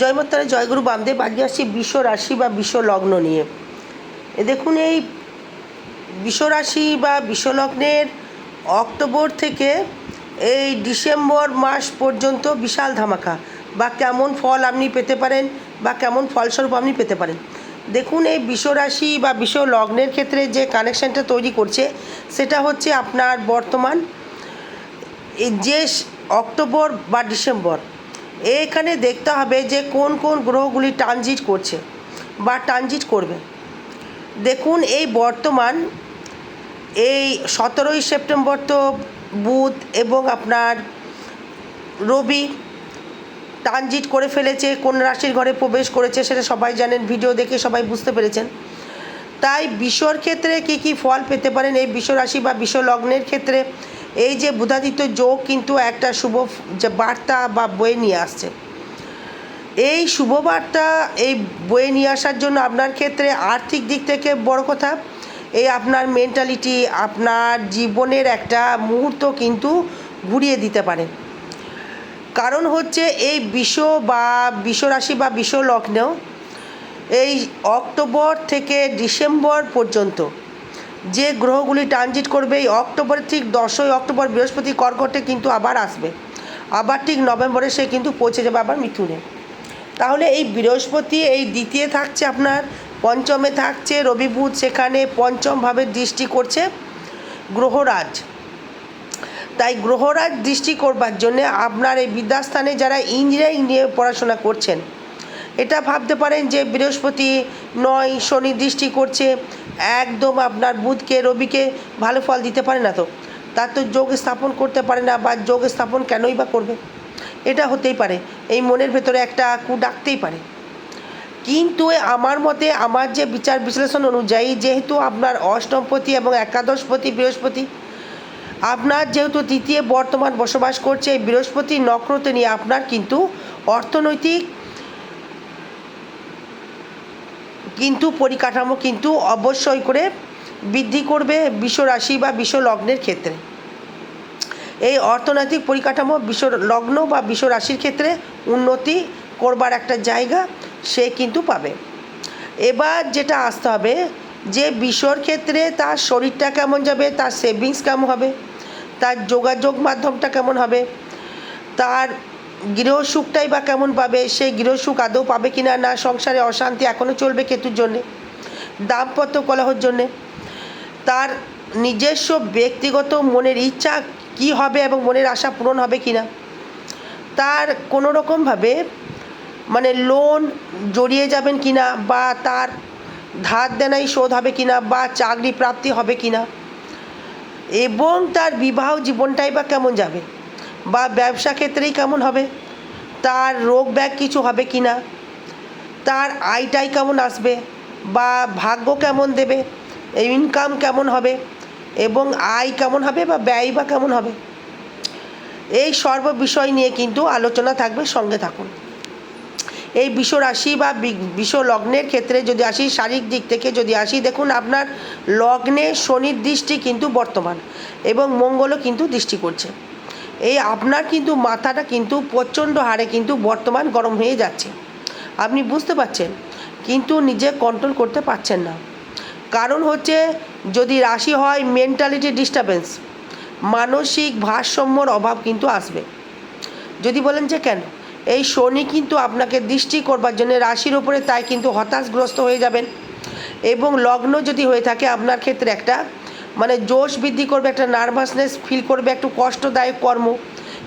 জয়মত্তারা জয়গুরু বামদেব আজকে আসছি বিশ্ব রাশি বা বিশ্ব লগ্ন নিয়ে। দেখুন এই বিশ্ব রাশি বা বিশ্ব লগ্নের অক্টোবর থেকে এই ডিসেম্বর মাস পর্যন্ত বিশাল ধামাকা। বা কেমন ফল আপনি পেতে পারেন বা কেমন ফলস্বরূপ আপনি পেতে পারেন। দেখুন এই বিশ্ব রাশি বা বিশ্ব লগ্নের ক্ষেত্রে যে কানেকশানটা তৈরি করছে, সেটা হচ্ছে আপনার বর্তমান যে অক্টোবর বা ডিসেম্বর। এখানে দেখতে হবে যে কোন কোন গ্রহগুলি ট্রানজিট করছে বা ট্রানজিট করবে। দেখুন, এই বর্তমান, এই সতেরোই সেপ্টেম্বর তো বুধ এবং আপনার রবি ট্রানজিট করে ফেলেছে, কোন রাশির ঘরে প্রবেশ করেছে সেটা সবাই জানেন, ভিডিও দেখে সবাই বুঝতে পেরেছেন। তাই বিশ্বর ক্ষেত্রে কি কি ফল পেতে পারেন এই বিশ্ব রাশি বা বিশ্ব লগ্নের ক্ষেত্রে? এই যে বুধাদিত্য যোগ কিন্তু একটা শুভ যে বার্তা বা বয়ে নিয়ে আসছে। এই শুভ বার্তা, এই বয়ে নিয়ে আসার জন্য আপনার ক্ষেত্রে আর্থিক দিক থেকে বড় কথা, এই আপনার মেন্টালিটি আপনার জীবনের একটা মুহূর্ত কিন্তু ঘুরিয়ে দিতে পারে। কারণ হচ্ছে এই বিশ্ব বা বিশ্বরাশি বা বিশ্ব লগ্নেও এই অক্টোবর থেকে ডিসেম্বর পর্যন্ত যে গ্রহগুলি ট্রানজিট করবে এই অক্টোবরের ঠিক দশই অক্টোবর বৃহস্পতি কর্কটে কিন্তু আবার আসবে। আবার ঠিক নভেম্বরে সে কিন্তু পৌঁছে যাবে আবার মিথুনে। তাহলে এই বৃহস্পতি এই দ্বিতীয় থাকছে আপনার, পঞ্চমে থাকছে রবি বুধ, সেখানে পঞ্চমভাবে দৃষ্টি করছে গ্রহরাজ। তাই গ্রহরাজ দৃষ্টি করবার জন্যে আপনার এই বিদ্যাস্থানে যারা ইঞ্জিনিয়ারিং নিয়ে পড়াশোনা করছেন, এটা ভাবতে পারেন যে বৃহস্পতি নয় শনি দৃষ্টি করছে একদম আপনার বুধকে, রবিকে ভালো ফল দিতে পারে না তো। তার তো যোগ স্থাপন করতে পারে না বা যোগ স্থাপন কেনই বা করবে? এটা হতেই পারে। এই মনের ভেতরে একটা কু ডাকতেই পারে। কিন্তু আমার মতে আমার যে বিচার বিশ্লেষণ অনুযায়ী যেহেতু আপনার অষ্টমপতি এবং একাদশপতি, বৃহস্পতি, আপনার যেহেতু তৃতীয় বর্তমান বসবাস করছে, এই বৃহস্পতি নক্রতে নিয়ে আপনার কিন্তু অর্থনৈতিক কিন্তু পরিকাঠামো কিন্তু অবশ্যই করে বৃদ্ধি করবে বিশ্ব রাশি বা বিশ্ব লগ্নের ক্ষেত্রে। এই অর্থনৈতিক পরিকাঠামো বিশ্ব লগ্ন বা বিশ্ব রাশির ক্ষেত্রে উন্নতি করবার একটা জায়গা সে কিন্তু পাবে। এবার যেটা আসতে হবে যে বিশ্বর ক্ষেত্রে তার শরীরটা কেমন যাবে, তার সেভিংস কেমন হবে, তার যোগাযোগ মাধ্যমটা কেমন হবে, তার গৃহসুখটাই বা কেমন পাবে? সেই গৃহসুখ আদৌ পাবে কি না না সংসারে অশান্তি এখনও চলবে কেতুর জন্যে? দাম্পত্য কলহর জন্যে? তার নিজস্ব ব্যক্তিগত মনের ইচ্ছা কি হবে এবং মনের আশা পূরণ হবে কি না তার কোনো রকমভাবে মানে লোন জড়িয়ে যাবেন কি না বা তার ধার দেনাই শোধ হবে কি না বা চাকরি প্রাপ্তি হবে কি না এবং তার বিবাহ জীবনটাই বা কেমন যাবে? বা ব্যবসা ক্ষেত্রেই কেমন হবে? তার রোগ ব্যাগ কিছু হবে কি না তার আয়টাই কেমন আসবে? বা ভাগ্য কেমন দেবে? ইনকাম কেমন হবে? এবং আয় কেমন হবে বা ব্যয় বা কেমন হবে? এই সর্ব বিষয় নিয়ে কিন্তু আলোচনা থাকবে, সঙ্গে থাকুন। এই বিশ্ব রাশি বা বিশ্ব লগ্নের ক্ষেত্রে যদি আসি, শারীরিক দিক থেকে যদি আসি, দেখুন আপনার লগ্নে শনির দৃষ্টি কিন্তু বর্তমান এবং মঙ্গলও কিন্তু দৃষ্টি করছে। এই আপনার কিন্তু মাথাটা কিন্তু প্রচণ্ড হারে কিন্তু বর্তমান গরম হয়ে যাচ্ছে। আপনি বুঝতে পারছেন? কিন্তু নিজে কন্ট্রোল করতে পারছেন না। কারণ হচ্ছে যদি রাশি হয় মেন্টালিটি ডিস্টারবেন্স মানসিক ভারসাম্যর অভাব কিন্তু আসবে। যদি বলেন যে কেন? এই শনি কিন্তু আপনাকে দৃষ্টি করবার জন্য রাশির ওপরে তাই কিন্তু হতাশগ্রস্ত হয়ে যাবেন এবং লগ্ন যদি হয়ে থাকে আপনার ক্ষেত্রে একটা মানে জোশ বৃদ্ধি করবে, একটা নার্ভাসনেস ফিল করবে, একটু কষ্টদায়ক কর্ম।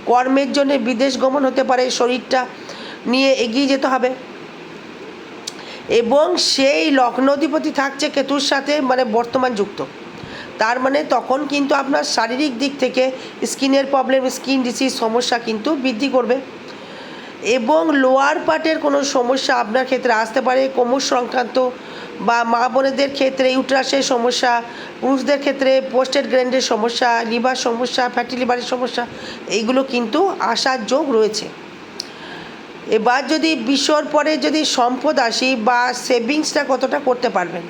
কর্মের জন্য বিদেশ গমন হতে পারে শরীরটা নিয়ে এগিয়ে যেতে হবে। এবং সেই লগ্নধিপতি থাকছে কেতুর সাথে মানে বর্তমান যুক্ত। তার মানে তখন কিন্তু আপনার শারীরিক দিক থেকে স্কিনের প্রবলেম স্কিন ডিসিজ সমস্যা কিন্তু বৃদ্ধি করবে। এবং লোয়ার পার্টের কোনো সমস্যা আপনার ক্ষেত্রে আসতে পারে, কোমর সংক্রান্ত বা মা বোনেদের ক্ষেত্রে ইউট্রাসের সমস্যা, পুরুষদের ক্ষেত্রে পোস্টেড গ্র্যান্ডের সমস্যা, লিভার সমস্যা, ফ্যাটি লিভারের সমস্যা, এইগুলো কিন্তু আসার যোগ রয়েছে। এবার যদি বিশ্বর পরে যদি সম্পদ আসি বা সেভিংসটা কতটা করতে পারবেন?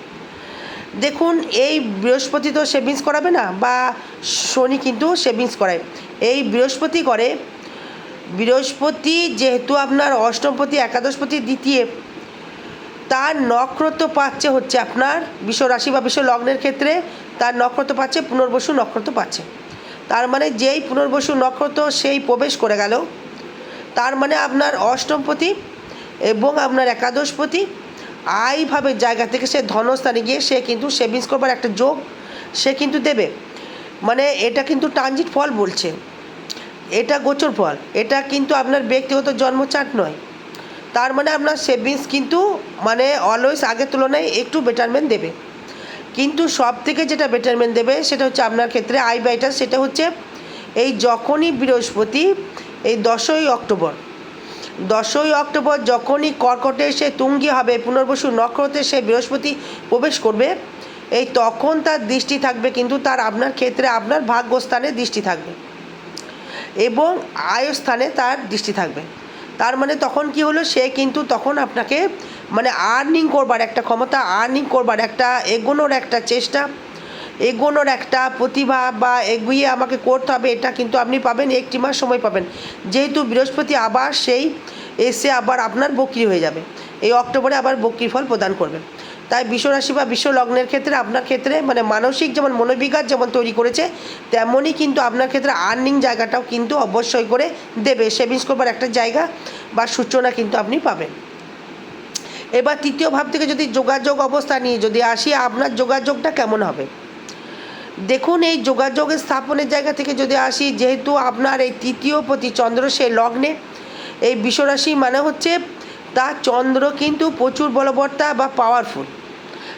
দেখুন, এই বৃহস্পতি তো সেভিংস করাবে না বা শনি কিন্তু সেভিংস করায়। এই বৃহস্পতি করে, বৃহস্পতি যেহেতু আপনার অষ্টমপতি, একাদশপতি, দ্বিতীয় তার নক্ষত্র পাচ্ছে হচ্ছে আপনার বিশ্ব রাশি বা বিশ্ব লগ্নের ক্ষেত্রে তার নক্ষত্র পাচ্ছে পুনর্বসু নক্ষত্র পাচ্ছে তার মানে যেই পুনর্বসু নক্ষত্র সেই প্রবেশ করে গেল। তার মানে আপনার অষ্টমপতি এবং আপনার একাদশপতি, আইভাবে জায়গা থেকে সে ধনস্থানে গিয়ে সে কিন্তু সেভিংস করবার একটা যোগ সে কিন্তু দেবে। মানে এটা কিন্তু ট্রানজিট ফল বলছে। এটা গোচর ফল। এটা কিন্তু আপনার ব্যক্তিগত জন্মচাট নয়। তার মানে আপনার সেভিংস কিন্তু মানে অলওয়েজ আগের তুলনায় একটু বেটারমেন্ট দেবে। কিন্তু সব থেকে যেটা বেটারমেন্ট দেবে সেটা হচ্ছে আপনার ক্ষেত্রে আই ব্যয়টা সেটা হচ্ছে এই যখনই বৃহস্পতি, এই দশই অক্টোবর। দশই অক্টোবর যখনই কর্কটে সে তুঙ্গি হবে, পুনর্বসু নক্ষত্রে সে বৃহস্পতি প্রবেশ করবে, এই তখন তার দৃষ্টি থাকবে, কিন্তু তার আপনার ক্ষেত্রে আপনার ভাগ্যস্থানে দৃষ্টি থাকবে। এবং আয়স্থানে তার দৃষ্টি থাকবে। তার মানে তখন কি হলো? সে কিন্তু তখন আপনাকে মানে আর্নিং করবার একটা ক্ষমতা আর্নিং করবার একটা, এগোনোর একটা চেষ্টা, এগোনোর একটা প্রতিভা বা এগিয়ে আমাকে করতে হবে, এটা কিন্তু আপনি পাবেন, একটি মাস সময় পাবেন। যেহেতু বৃহস্পতি আবার সেই এসে আবার আপনার বকরি হয়ে যাবে। এই অক্টোবরে আবার বকরি ফল প্রদান করবে। তাই বিশ্বরাশি বা বিশ্ব লগ্নের ক্ষেত্রে আপনার ক্ষেত্রে মানে মানসিক যেমন মনোবিঘাত যেমন তৈরি করেছে তেমনই কিন্তু আপনার ক্ষেত্রে আর্নিং জায়গাটাও কিন্তু অবশ্যই করে দেবে। সেভিংস করবার একটা জায়গা বা সূচনা কিন্তু আপনি পাবেন। এবার তৃতীয় ভাব থেকে যদি যোগাযোগ অবস্থা নিয়ে যদি আসি, আপনার যোগাযোগটা কেমন হবে? দেখুন, এই যোগাযোগের স্থাপনের জায়গা থেকে যদি আসি, যেহেতু আপনার এই তৃতীয় প্রতি চন্দ্র, সে লগ্নে, এই বিশ্বরাশি মানে হচ্ছে তার চন্দ্র কিন্তু প্রচুর বলবর্তা বা পাওয়ারফুল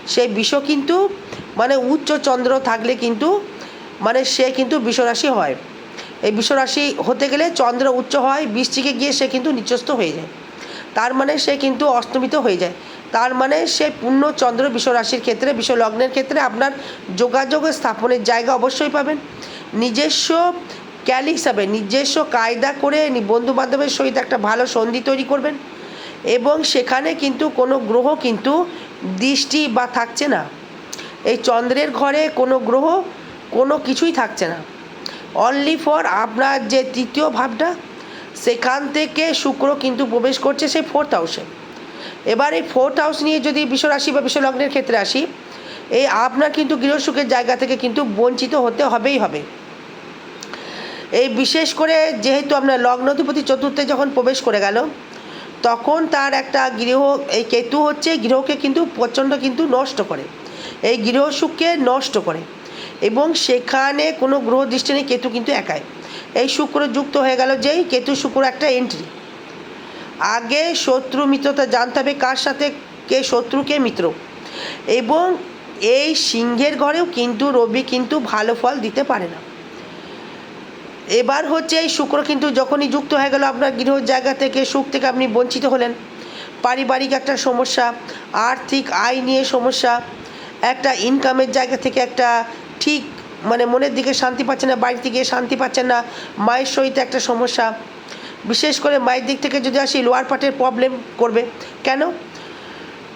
সেই বিষ কিন্তু মানে উচ্চ চন্দ্র থাকলে কিন্তু মানে সে কিন্তু বিশ্বরাশি হয়। এই বিশ্বরাশি হতে গেলে চন্দ্র উচ্চ হয়, বৃষ্টিকে গিয়ে সে কিন্তু নিচস্থ হয়ে যায়। তার মানে সে কিন্তু অস্তমিত হয়ে যায়। তার মানে সে পূর্ণ চন্দ্র বিশ্বরাশির ক্ষেত্রে বিশ্ব লগ্নের ক্ষেত্রে আপনার যোগাযোগ স্থাপনের জায়গা অবশ্যই পাবেন। নিজস্ব ক্যালি হিসাবে, নিজস্ব কায়দা করে বন্ধু বান্ধবের সহিত একটা ভালো সন্ধি তৈরি করবেন। এবং সেখানে কিন্তু কোনো গ্রহ কিন্তু দৃষ্টি বা থাকছে না। এই চন্দ্রের ঘরে কোনো গ্রহ, কোনো কিছুই থাকছে না। অনলি ফর আপনার যে তৃতীয় ভাবটা, সেখান থেকে শুক্র কিন্তু প্রবেশ করছে সেই ফোর্থ হাউসে এবার এই ফোর্থ হাউস নিয়ে যদি বিশ্বরাশি বা বিশ্বলগ্নের ক্ষেত্রে আসি, এই আপনার কিন্তু গৃহসুখের জায়গা থেকে কিন্তু বঞ্চিত হতে হবেই হবে। এই বিশেষ করে যেহেতু আপনার লগ্নধিপতি চতুর্থে যখন প্রবেশ করে গেল তখন তার একটা গৃহ, এই কেতু হচ্ছে গৃহকে কিন্তু প্রচণ্ড কিন্তু নষ্ট করে। এই গৃহ সুখকে নষ্ট করে। এবং সেখানে কোনো গ্রহ দৃষ্টি নেই, কেতু কিন্তু একাই। এই শুক্র যুক্ত হয়ে গেল যেই কেতু শুক্র একটা এন্ট্রি আগে শত্রু মিত্রতা জানতে হবে কার সাথে, কে শত্রু, কে মিত্র। এবং এই সিংহের ঘরেও কিন্তু রবি কিন্তু ভালো ফল দিতে পারে না। এবার হচ্ছে এই শুক্র কিন্তু যখনই যুক্ত হয়ে গেল আপনার গৃহ জায়গা থেকে, সুখ থেকে আপনি বঞ্চিত হলেন। পারিবারিক একটা সমস্যা, আর্থিক আয় নিয়ে সমস্যা, একটা ইনকামের জায়গা থেকে একটা ঠিক মানে মনের দিকে শান্তি পাচ্ছেন না, বাড়িতে গিয়ে শান্তি পাচ্ছেন না, মায়ের সহিত একটা সমস্যা। বিশেষ করে মায়ের দিক থেকে যদি আসি, লোয়ার পার্টের প্রবলেম করবে। কেন?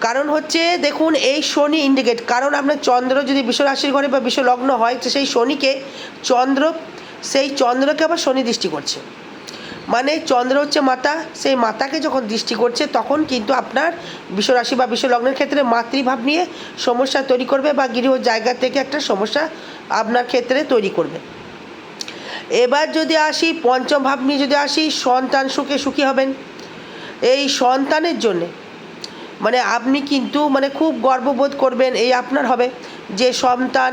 কারণ হচ্ছে দেখুন, এই শনি ইন্ডিকেট কারণ আপনার চন্দ্র যদি বিশ্ব রাশির ঘরে বা বিশ্ব লগ্ন হয়, তো সেই শনিকে চন্দ্র সেই চন্দ্রকে আবার শনি দৃষ্টি করছে। মানে চন্দ্র হচ্ছে মাতা, সেই মাতাকে যখন দৃষ্টি করছে, তখন কিন্তু আপনার বিশ্বরাশি বা বিশ্ব লগ্নের ক্ষেত্রে মাতৃভাব নিয়ে সমস্যা তৈরি করবে বা গৃহ জায়গা থেকে একটা সমস্যা আপনার ক্ষেত্রে তৈরি করবে। এবার যদি আসি, পঞ্চম ভাব নিয়ে যদি আসি, সন্তান সুখে সুখী হবেন। এই সন্তানের জন্যে মানে আপনি কিন্তু মানে খুব গর্ববোধ করবেন, এই আপনার হবে যে সন্তান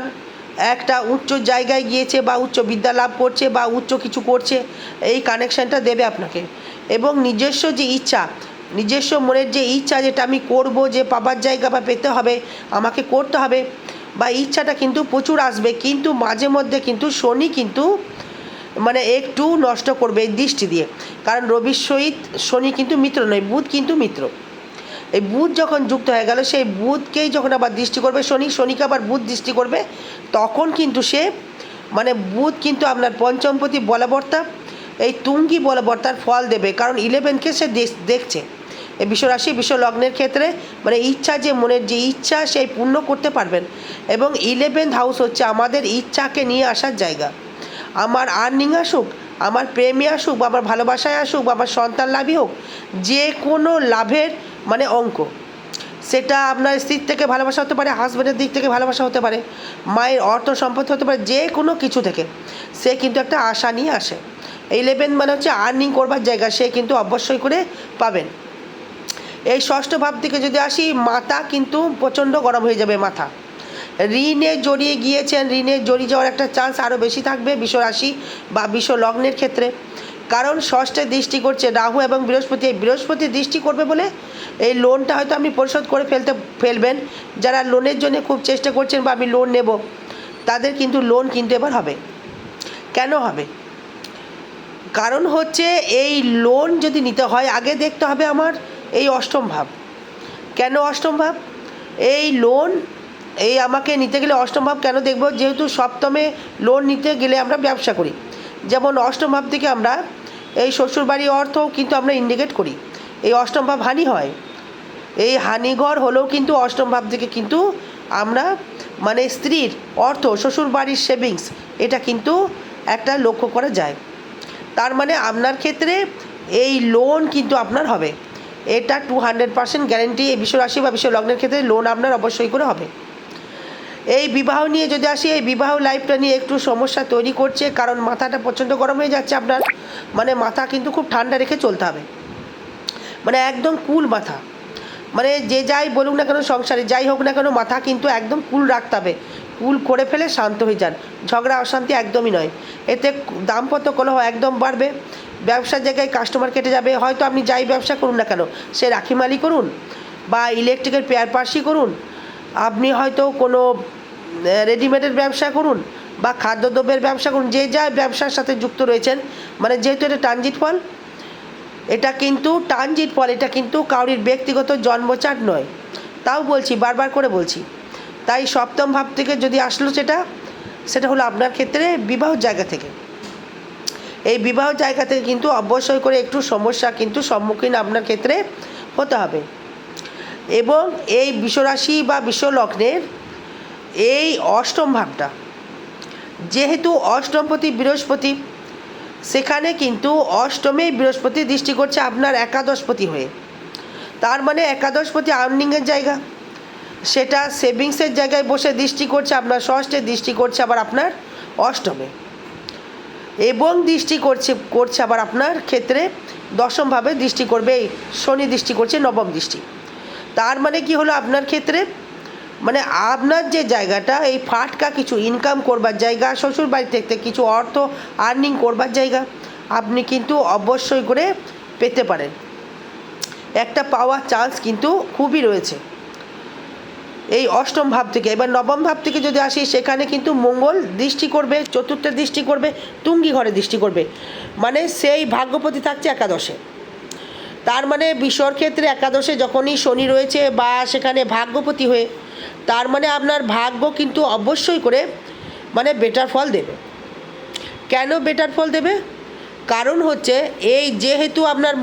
একটা উচ্চ জায়গায় গিয়েছে বা উচ্চ বিদ্যা লাভ করছে বা উচ্চ কিছু করছে, এই কানেকশানটা দেবে আপনাকে। এবং নিজস্ব যে ইচ্ছা, নিজস্ব মনের যে ইচ্ছা যেটা আমি করব, যে পাবার জায়গা বা পেতে হবে, আমাকে করতে হবে, বা ইচ্ছাটা কিন্তু প্রচুর আসবে, কিন্তু মাঝে মধ্যে কিন্তু শনি কিন্তু মানে একটু নষ্ট করবে এই দৃষ্টি দিয়ে। কারণ রবির সহিত শনি কিন্তু মিত্র নয়, বুধ কিন্তু মিত্র। এই বুধ যখন যুক্ত হয়ে গেল, সেই বুধকেই যখন আবার দৃষ্টি করবে, শনি, শনিকে আবার বুধ দৃষ্টি করবে, তখন কিন্তু সে মানে বুধ কিন্তু আপনার পঞ্চমপতি বলবর্তা, এই তুঙ্গি বলবর্তার ফল দেবে। কারণ ইলেভেনকে সে দেখ- দেখছে। এই বিশ্বরাশি বিশ্ব লগ্নের ক্ষেত্রে মানে ইচ্ছা যে মনের যে ইচ্ছা সেই পূর্ণ করতে পারবেন। এবং ইলেভেন্থ হাউস হচ্ছে আমাদের ইচ্ছাকে নিয়ে আসার জায়গা। আমার আর্নিং আসুক, আমার প্রেমে আসুক, বা আমার ভালোবাসায় আসুক, বা আমার সন্তান লাভই হোক, যে কোনো লাভের মানে অঙ্ক। সেটা আপনার স্ত্রীর থেকে ভালোবাসা হতে পারে হাজব্যান্ডের দিক থেকে ভালোবাসা হতে পারে, মায়ের অর্থ সম্পদ হতে পারে, যে কোনো কিছু থেকে। সে কিন্তু একটা আশা নিয়ে আসে। ইলেভেন মানে হচ্ছে আর্নিং করবার জায়গা, সে কিন্তু অবশ্যই করে পাবেন। এই ষষ্ঠ ভাব থেকে যদি আসি, মাথা কিন্তু প্রচণ্ড গরম হয়ে যাবে, মাথা। ঋণে জড়িয়ে গিয়েছেন, ঋণে জড়িয়ে যাওয়ার একটা চান্স আরও বেশি থাকবে, বিশ্বরাশি বা বিশ্ব লগ্নের ক্ষেত্রে। কারণ ষষ্ঠে দৃষ্টি করছে রাহু এবং বৃহস্পতি। এই বৃহস্পতি দৃষ্টি করবে বলে এই লোনটা হয়তো আপনি পরিশোধ করে ফেলতে, ফেলবেন। যারা লোনের জন্য খুব চেষ্টা করছেন বা আমি লোন নেব, তাদের কিন্তু লোন কিন্তু এবার হবে। কেন হবে? কারণ হচ্ছে এই লোন যদি নিতে হয়, আগে দেখতে হবে আমার এই অষ্টম ভাব। কেন অষ্টম ভাব? এই লোন এই আমাকে নিতে গেলে অষ্টম ভাব কেন দেখব? যেহেতু সপ্তমে লোন নিতে গেলে আমরা ব্যবসা করি। যেমন অষ্টম ভাব থেকে আমরা এই শ্বশুরবাড়ি অর্থ কিন্তু আমরা ইন্ডিকেট করি। এই অষ্টম ভাব হানি হয়। এই হানিঘর হলেও কিন্তু অষ্টম ভাব থেকে কিন্তু আমরা মানে স্ত্রীর অর্থ, শ্বশুরবাড়ির সেভিংস এটা কিন্তু একটা লক্ষ্য করা যায়। তার মানে আপনার ক্ষেত্রে এই লোন কিন্তু আপনার হবে। এটা টু হান্ড্রেড পার্সেন্ট গ্যারেন্টি এই বিশ্ব রাশি বা বিশ্ব লগ্নের ক্ষেত্রে লোন আপনার অবশ্যই করে হবে। এই বিবাহ নিয়ে যদি আসি, এই বিবাহ লাইফটা নিয়ে একটু সমস্যা তৈরি করছে, কারণ মাথাটা প্রচণ্ড গরম হয়ে যাচ্ছে আপনার। মানে মাথা কিন্তু খুব ঠান্ডা রেখে চলতে হবে। মানে একদম কুল মাথা। মানে যে যাই বলুক না কেন সংসারে, যাই হোক না কেন মাথা কিন্তু একদম কুল রাখতে হবে। কুল করে ফেলে শান্ত হয়ে যান। ঝগড়া, অশান্তি একদমই নয়। এতে দামপত্র কলহ একদম বাড়বে। ব্যবসার জায়গায় কাস্টমার কেটে যাবে। হয়তো আপনি যাই ব্যবসা করুন না কেন, সে রাখিমালি করুন, বা ইলেকট্রিকের পেয়ার পার্সি করুন আপনি হয়তো কোনো রেডিমেডের ব্যবসা করুন বা খাদ্যদ্রব্যের ব্যবসা করুন, যে যা ব্যবসার সাথে যুক্ত রয়েছেন মানে যেহেতু এটা ট্রানজিট ফল, এটা কিন্তু ট্রানজিট ফল, এটা কিন্তু কাউরির ব্যক্তিগত জন্মচাট নয়। তাও বলছি, বারবার করে বলছি। তাই সপ্তম ভাব থেকে যদি আসলো সেটা সেটা হলো আপনার ক্ষেত্রে বিবাহ জায়গা থেকে। এই বিবাহ জায়গা থেকে কিন্তু অবশ্যই করে একটু সমস্যা কিন্তু সম্মুখীন আপনার ক্ষেত্রে হতে হবে। এবং এই বিশ্বরাশি বা বিশ্বলগ্নের এই অষ্টম ভাবটা যেহেতু অষ্টমপতি বৃহস্পতি, সেখানে কিন্তু অষ্টমেই বৃহস্পতি দৃষ্টি করছে আপনার একাদশপতি হয়ে। তার মানে একাদশপতি আর্নিংয়ের জায়গা, সেটা সেভিংসের জায়গায় বসে দৃষ্টি করছে আপনার ষষ্ঠে, দৃষ্টি করছে আবার আপনার অষ্টমে। এবং দৃষ্টি করছে করছে আবার আপনার ক্ষেত্রে দশমভাবে দৃষ্টি করবে এই শনি দৃষ্টি করছে নবম দৃষ্টি। তার মানে কি হলো আপনার ক্ষেত্রে? মানে আপনার যে জায়গাটা, এই ফাটকা কিছু ইনকাম করবার জায়গা শ্বশুর বাড়ি থেকে কিছু অর্থ আর্নিং করবার জায়গা, আপনি কিন্তু অবশ্যই করে পেতে পারেন। একটা পাওয়ার চান্স কিন্তু খুবই রয়েছে। এই অষ্টম ভাব থেকে, এবার নবম ভাব থেকে যদি আসি, সেখানে কিন্তু মঙ্গল দৃষ্টি করবে চতুর্থে দৃষ্টি করবে, তুঙ্গি ঘরে দৃষ্টি করবে। মানে সেই ভাগ্যপতি থাকছে একাদশে। তার মানে বিশ্বর ক্ষেত্রে একাদশে যখনই শনি রয়েছে বা সেখানে ভাগ্যপতি হয়ে, তার মানে আপনার ভাগ্য কিন্তু অবশ্যই করে মানে বেটার ফল দেবে। কেন বেটার ফল দেবে? কারণ হচ্ছে এই যেহেতু আপনার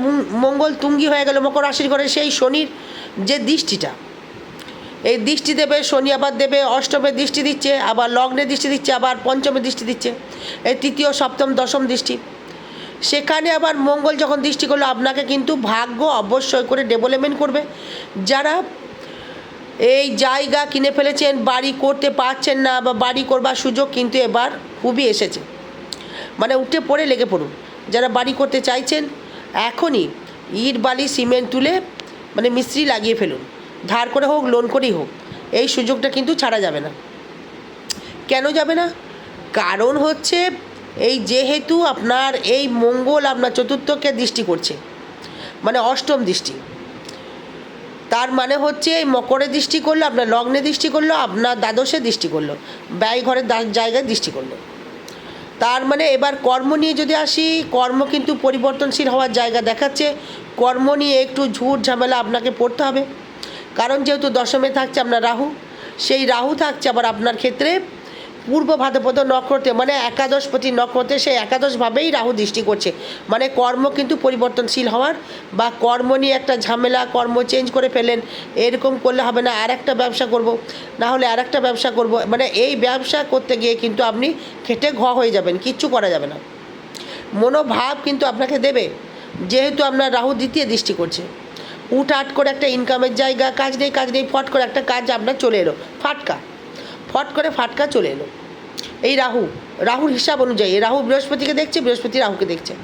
মঙ্গল তুঙ্গি হয়ে গেল, মকর রাশির ঘরে সেই শনির যে দৃষ্টিটা, এই দৃষ্টি দেবে, শনি আবার দেবে, অষ্টমে দৃষ্টি দিচ্ছে, আবার লগ্নে দৃষ্টি দিচ্ছে, আবার পঞ্চমে দৃষ্টি দিচ্ছে, এই তৃতীয়, সপ্তম, দশম দৃষ্টি। সেখানে আবার মঙ্গল যখন দৃষ্টি করল, আপনাকে কিন্তু ভাগ্য অবশ্যই করে ডেভেলপমেন্ট করবে। যারা এই জায়গা কিনে ফেলেছেন, বাড়ি করতে পারছেন না বা বাড়ি করবার সুযোগ কিন্তু এবার খুবই এসেছে। মানে উঠে পড়ে লেগে পড়ুন। যারা বাড়ি করতে চাইছেন, এখনই ইট, বালি, সিমেন্ট তুলে মানে মিস্ত্রি লাগিয়ে ফেলুন। ধার করে হোক লোন করেই হোক, এই সুযোগটা কিন্তু ছাড়া যাবে না। কেন যাবে না? কারণ হচ্ছে এই যেহেতু আপনার এই মঙ্গল আপনার চতুর্থকে দৃষ্টি করছে মানে অষ্টম দৃষ্টি। তার মানে হচ্ছে এই মকরে দৃষ্টি করল, আপনার লগ্নে দৃষ্টি করল, আপনার দ্বাদশে দৃষ্টি করল ব্যয় ঘরের জায়গায় দৃষ্টি করল। তার মানে এবার কর্ম নিয়ে যদি আসি, কর্ম কিন্তু পরিবর্তনশীল হওয়ার জায়গা দেখাচ্ছে। কর্ম নিয়ে একটু ঝুট ঝামেলা আপনাকে পড়তে হবে। কারণ যেহেতু দশমে থাকছে আপনার রাহু, সেই রাহু থাকছে আবার আপনার ক্ষেত্রে পূর্ব ভাদ্রপদ নক্ষত্রে মানে একাদশপতি নক্ষত্রে সে একাদশভাবেই রাহু দৃষ্টি করছে। মানে কর্ম কিন্তু পরিবর্তনশীল হওয়ার বা কর্ম নিয়ে একটা ঝামেলা, কর্ম চেঞ্জ করে ফেলেন, এরকম করলে হবে না আর একটা ব্যবসা করব, না হলে আর একটা ব্যবসা করব। মানে এই ব্যবসা করতে গিয়ে কিন্তু আপনি খেটে ঘ হয়ে যাবেন, কিচ্ছু করা যাবে না। মনোভাব কিন্তু আপনাকে দেবে, যেহেতু আপনার রাহু দ্বিতীয় দৃষ্টি করছে। উঠ আট করে একটা ইনকামের জায়গা, কাজ নেই কাজ নেই, ফট করে একটা কাজ আপনার চলে এলো, ফাটকা। ফট করে ফাটকা চলে এলো। এই রাহু, রাহুর হিসাব অনুযায়ী রাহু বৃহস্পতিকে দেখছে, বৃহস্পতি রাহুকে দেখছে।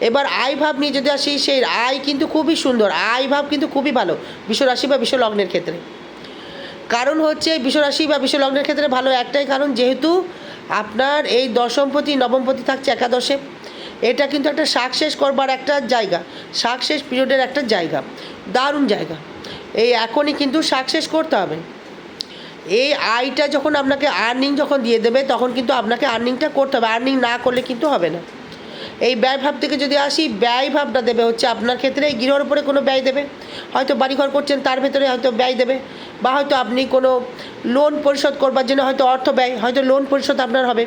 এবার আয় ভাব নিয়ে যদি আসি, সেই আয় কিন্তু খুবই সুন্দর, আয় ভাব কিন্তু খুবই ভালো, বিশ্বরাশি বা বিশ্ব লগ্নের ক্ষেত্রে। কারণ হচ্ছে, বিশ্বরাশি বা বিশ্ব লগ্নের ক্ষেত্রে ভালো একটাই কারণ, যেহেতু আপনার এই দশমপতি, নবমপতি থাকছে একাদশে। এটা কিন্তু একটা সাকসেস করবার একটা জায়গা সাকসেস পিরিয়ডের একটা জায়গা, দারুণ জায়গা। এই এখনই কিন্তু সাকসেস করতে হবে। এই আয়টা যখন আপনাকে আর্নিং যখন দিয়ে দেবে, তখন কিন্তু আপনাকে আর্নিংটা করতে হবে। আর্নিং না করলে কিন্তু হবে না। এই ব্যয় ভাব থেকে যদি আসি, ব্যয় ভাবটা দেবে হচ্ছে আপনার ক্ষেত্রে, এই গৃহর উপরে কোনো ব্যয় দেবে। হয়তো বাড়িঘর করছেন, তার ভেতরে হয়তো ব্যয় দেবে। বা হয়তো আপনি কোনো লোন পরিশোধ করবার জন্য হয়তো অর্থ ব্যয়, হয়তো লোন পরিশোধ আপনার হবে।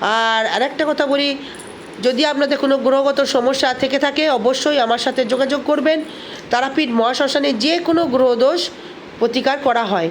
আর আরেকটা কথা বলি, যদি আপনাদের কোনো গ্রহগত সমস্যা থেকে থাকে, অবশ্যই আমার সাথে যোগাযোগ করবেন। তারাপীঠ মহাশ্মশানে যে কোনো গ্রহদোষ প্রতিকার করা হয়।